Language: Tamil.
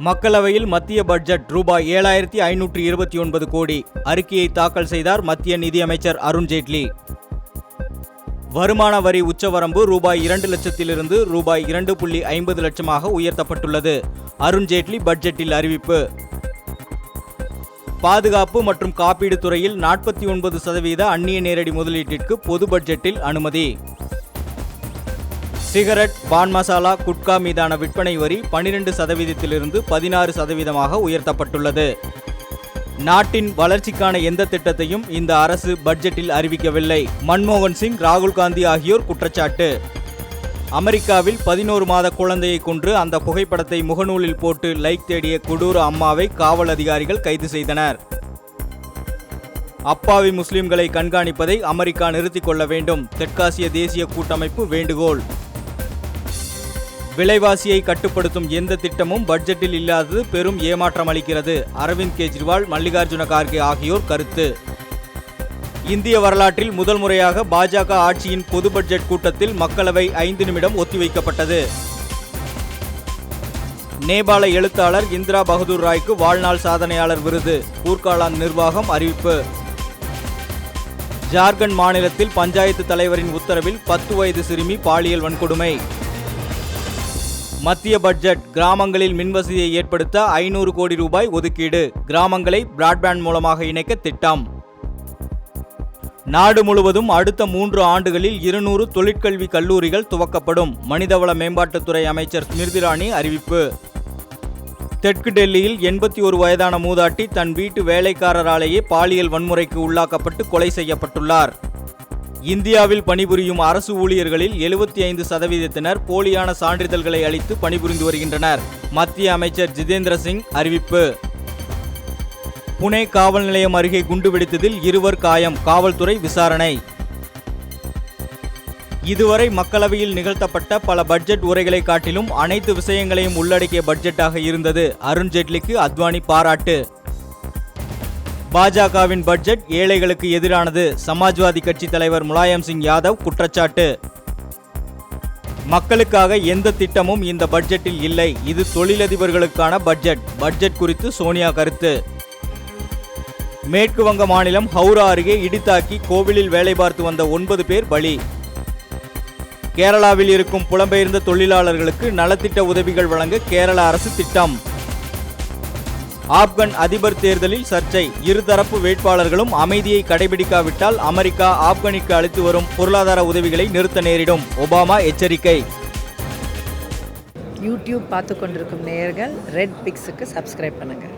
மக்களவையில் மத்திய பட்ஜெட் ரூபாய் ஏழாயிரத்தி ஐநூற்று இருபத்தி ஒன்பது கோடி அறிக்கையை தாக்கல் செய்தார் மத்திய நிதியமைச்சர் அருண்ஜேட்லி வருமான வரி உச்சவரம்பு ரூபாய் இரண்டு லட்சத்திலிருந்து ரூபாய் இரண்டு புள்ளி ஐம்பது லட்சமாக உயர்த்தப்பட்டுள்ளது. அருண்ஜேட்லி பட்ஜெட்டில் அறிவிப்பு. பாதுகாப்பு மற்றும் காப்பீடு துறையில் நாற்பத்தி ஒன்பது சதவீத அந்நிய நேரடி முதலீட்டிற்கு பொது பட்ஜெட்டில் அனுமதி. சிகரெட் பான் மசாலா குட்கா மீதான விற்பனை வரி பனிரெண்டு சதவீதத்திலிருந்து பதினாறு சதவீதமாக உயர்த்தப்பட்டுள்ளது. நாட்டின் வளர்ச்சிக்கான எந்த திட்டத்தையும் இந்த அரசு பட்ஜெட்டில் அறிவிக்கவில்லை. மன்மோகன் சிங் ராகுல் காந்தி ஆகியோர் குற்றச்சாட்டு. அமெரிக்காவில் பதினோரு மாத குழந்தையை கொன்று அந்த புகைப்படத்தை முகநூலில் போட்டு லைக் தேடிய கொடூர அம்மாவை காவல் அதிகாரிகள் கைது செய்தனர். அப்பாவி முஸ்லிம்களை கண்காணிப்பதை அமெரிக்கா நிறுத்திக் கொள்ள வேண்டும். தெற்காசிய தேசிய கூட்டமைப்பு வேண்டுகோள். விலைவாசியை கட்டுப்படுத்தும் எந்த திட்டமும் பட்ஜெட்டில் இல்லாதது பெரும் ஏமாற்றம் அளிக்கிறது. அரவிந்த் கெஜ்ரிவால் மல்லிகார்ஜுன கார்கே ஆகியோர் கருத்து. இந்திய வரலாற்றில் முதல் முறையாக பாஜக ஆட்சியின் பொது பட்ஜெட் கூட்டத்தில் மக்களவை ஐந்து நிமிடம் ஒத்திவைக்கப்பட்டது. நேபாள எழுத்தாளர் இந்திரா பகதூர் ராய்க்கு வாழ்நாள் சாதனையாளர் விருது. கூர்காலாந்து நிர்வாகம் அறிவிப்பு. ஜார்க்கண்ட் மாநிலத்தில் பஞ்சாயத்து தலைவரின் உத்தரவில் பத்து வயது சிறுமி பாலியல் வன்கொடுமை. மத்திய பட்ஜெட் கிராமங்களில் மின்வசதியை ஏற்படுத்த ஐநூறு கோடி ரூபாய் ஒதுக்கீடு. கிராமங்களை பிராட்பேண்ட் மூலமாக இணைக்க திட்டம். நாடு முழுவதும் அடுத்த மூன்று ஆண்டுகளில் இருநூறு தொழிற்கல்வி கல்லூரிகள் துவக்கப்படும் மனிதவள மேம்பாட்டுத்துறை அமைச்சர் ஸ்மிருதி இரானி அறிவிப்பு. தெற்கு டெல்லியில் எண்பத்தி ஒரு வயதான மூதாட்டி தன் வீட்டு வேலைக்காரராலேயே பாலியல் வன்முறைக்கு உள்ளாக்கப்பட்டு கொலை செய்யப்பட்டுள்ளார். இந்தியாவில் பணிபுரியும் அரசு ஊழியர்களில் எழுபத்தி ஐந்து சதவீதத்தினர் போலியான சான்றிதழ்களை அளித்து பணிபுரிந்து வருகின்றனர். மத்திய அமைச்சர் ஜிதேந்திர சிங் அறிவிப்பு. புனே காவல் நிலையம் அருகே குண்டு வெடித்ததில் இருவர் காயம் காவல்துறை விசாரணை. இதுவரை மக்களவையில் நிகழ்த்தப்பட்ட பல பட்ஜெட் உரைகளை காட்டிலும் அனைத்து விஷயங்களையும் உள்ளடக்கிய பட்ஜெட்டாக இருந்தது. அருண்ஜேட்லிக்கு அத்வானி பாராட்டு. பாஜகவின் பட்ஜெட் ஏழைகளுக்கு எதிரானது. சமாஜ்வாதி கட்சி தலைவர் முலாயம் சிங் யாதவ் குற்றச்சாட்டு. மக்களுக்காக எந்த திட்டமும் இந்த பட்ஜெட்டில் இல்லை. இது தொழிலதிபர்களுக்கான பட்ஜெட். பட்ஜெட் குறித்து சோனியா கருத்து. மேற்கு வங்க மாநிலம் ஹவுரா அருகே இடித்தாக்கி கோவிலில் வேலை பார்த்து வந்த ஒன்பது பேர் பலி. கேரளாவில் இருக்கும் புலம்பெயர்ந்த தொழிலாளர்களுக்கு நலத்திட்ட உதவிகள் வழங்க கேரள அரசு திட்டம். ஆப்கன் அதிபர் தேர்தலில் சர்ச்சை. இருதரப்பு வேட்பாளர்களும் அமைதியை கடைபிடிக்காவிட்டால் அமெரிக்கா ஆப்கனிற்கு அளித்து வரும் பொருளாதார உதவிகளை நிறுத்த நேரிடும். ஒபாமா எச்சரிக்கை. யூடியூப் பார்த்து கொண்டிருக்கும் நேயர்கள் ரெட் பிக்ஸுக்கு சப்ஸ்கிரைப் பண்ணுங்கள்